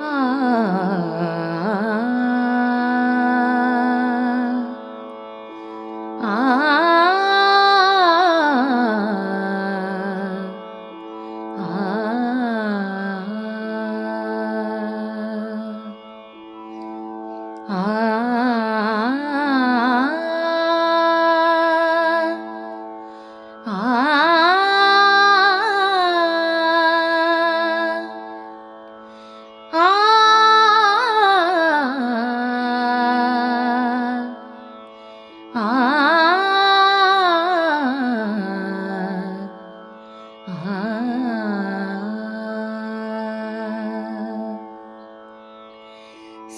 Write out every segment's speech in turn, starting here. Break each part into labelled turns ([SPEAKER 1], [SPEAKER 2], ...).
[SPEAKER 1] 啊。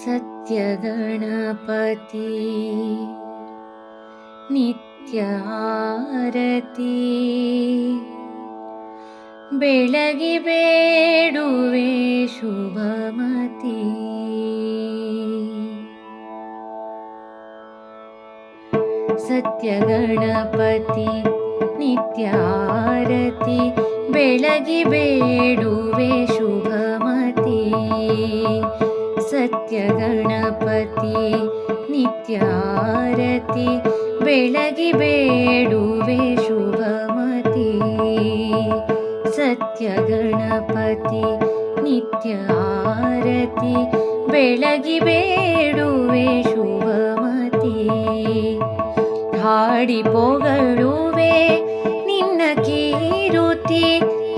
[SPEAKER 1] सत्यगणपति। नित्यारती। बेळगि बेडुवे शुभमती। सत्यगणपति नित्यारति। बेळगि बेडुवे शुभमती ಸತ್ಯಗಣಪತಿ ನಿತ್ಯಾರತಿ ಬೆಳಗಿ ಬೇಡುವೆ ಶುಭಮತಿ. ಸತ್ಯಗಣಪತಿ ನಿತ್ಯಾರತಿ ಬೆಳಗಿ ಬೇಡುವೆ ಶುಭಮತಿ. ಹಾಡಿ ಪೊಗಳುವೆ ನಿನ್ನ ಕೀರುತಿ,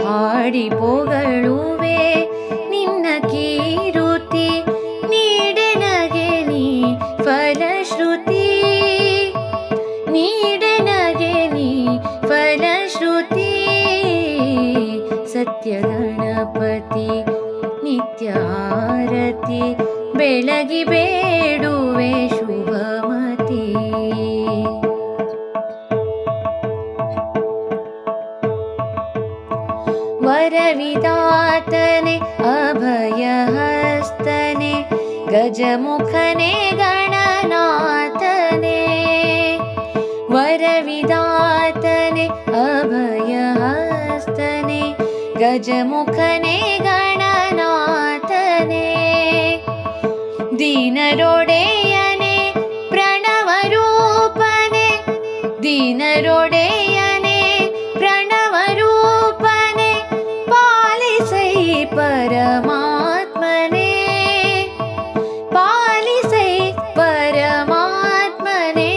[SPEAKER 1] ಹಾಡಿ ಪೊಗಳುವೆ ನಿನ್ನ ಕೀರು ಗಣಪತಿ ನಿತ್ಯಾರತಿ ಬೆಳಗಿ ಬೇಡುವೆ ಶುಭಮತಿ वरविदातने अभयहस्तने गजमुखने गणनाथने गजमुखने गणनाथने दीनरोडेयने प्रणवरूपने दीनरोडेयने प्रणवरूपने पालिसै परमात्मने पालिसै परमात्मने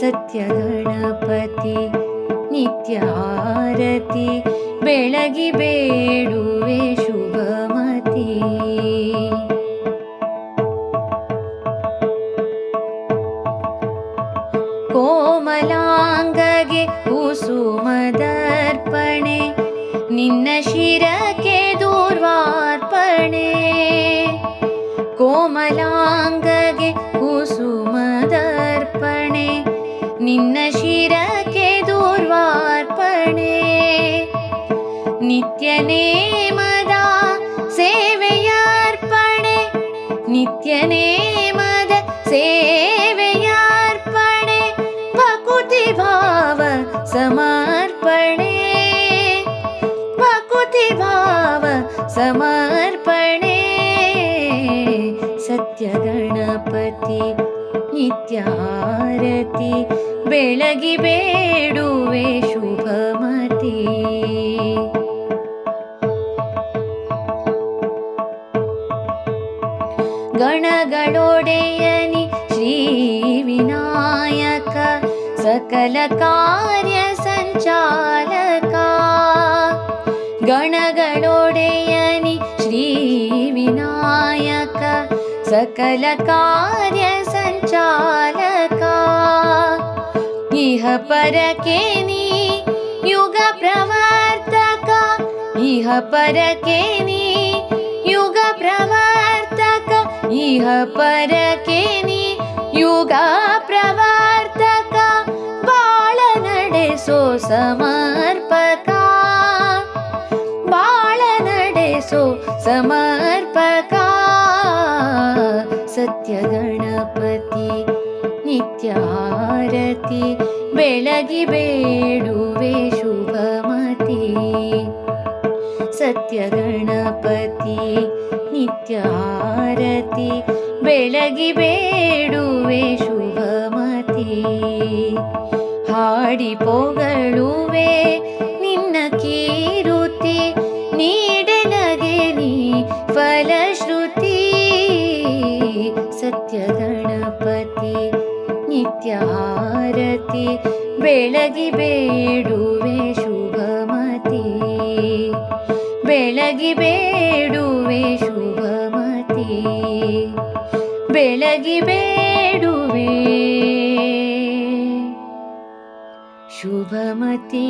[SPEAKER 1] सत्यगणपति नित्यारति ಬೆಳಗಿ ಬೇಡುವೆ ಶುಭಮತಿ. ಕೋಮಲಾಂಗಗೆ ಕುಸುಮದರ್ಪಣೆ ನಿನ್ನ ಶಿರ नित्यनेमदा सेवयार्पणे नित्यनेमद सेवयार्पणे भकुतिभाव समार्पणे भकुतिभाव समार्पणे। सत्यगणपति नित्यारति बेळगि बेडुवे शुभमती। गणगणोडेयनि श्रीविनायक सकलकार्यसञ्चालका गणगणोडेयनि श्रीविनायक सकलकार्यसञ्चालका इह परकेनि युगप्रवर्तक इह परकेनि इह परकेनि युगा प्रवर्तक बाल नडेसो समर्पका। बाल नडेसो समर्पका। सत्यगणपति नित्यारति बेळगि बेडुवे शुभमति। सत्यगणपति ನಿತ್ಯ ಆರತಿ ಬೆಳಗಿ ಬೇಡುವೆ ಶುಭಮತಿ. ಹಾಡಿ ಪೊಗಳುವೆ ನಿನ್ನ ಕೀರುತಿ, ನೀಡೆ ನಗೆ ನೀ ಫಲಶ್ರುತಿ. ಸತ್ಯಗಣಪತಿ ನಿತ್ಯ ಆರತಿ ಬೆಳಗಿ ಬೇಡುವೆ ಬೆಳಗಿ ಬೇಡುವೆ ಶುಭಮತಿ. ಬೆಳಗಿ ಬೇಡುವೆ ಶುಭಮತಿ.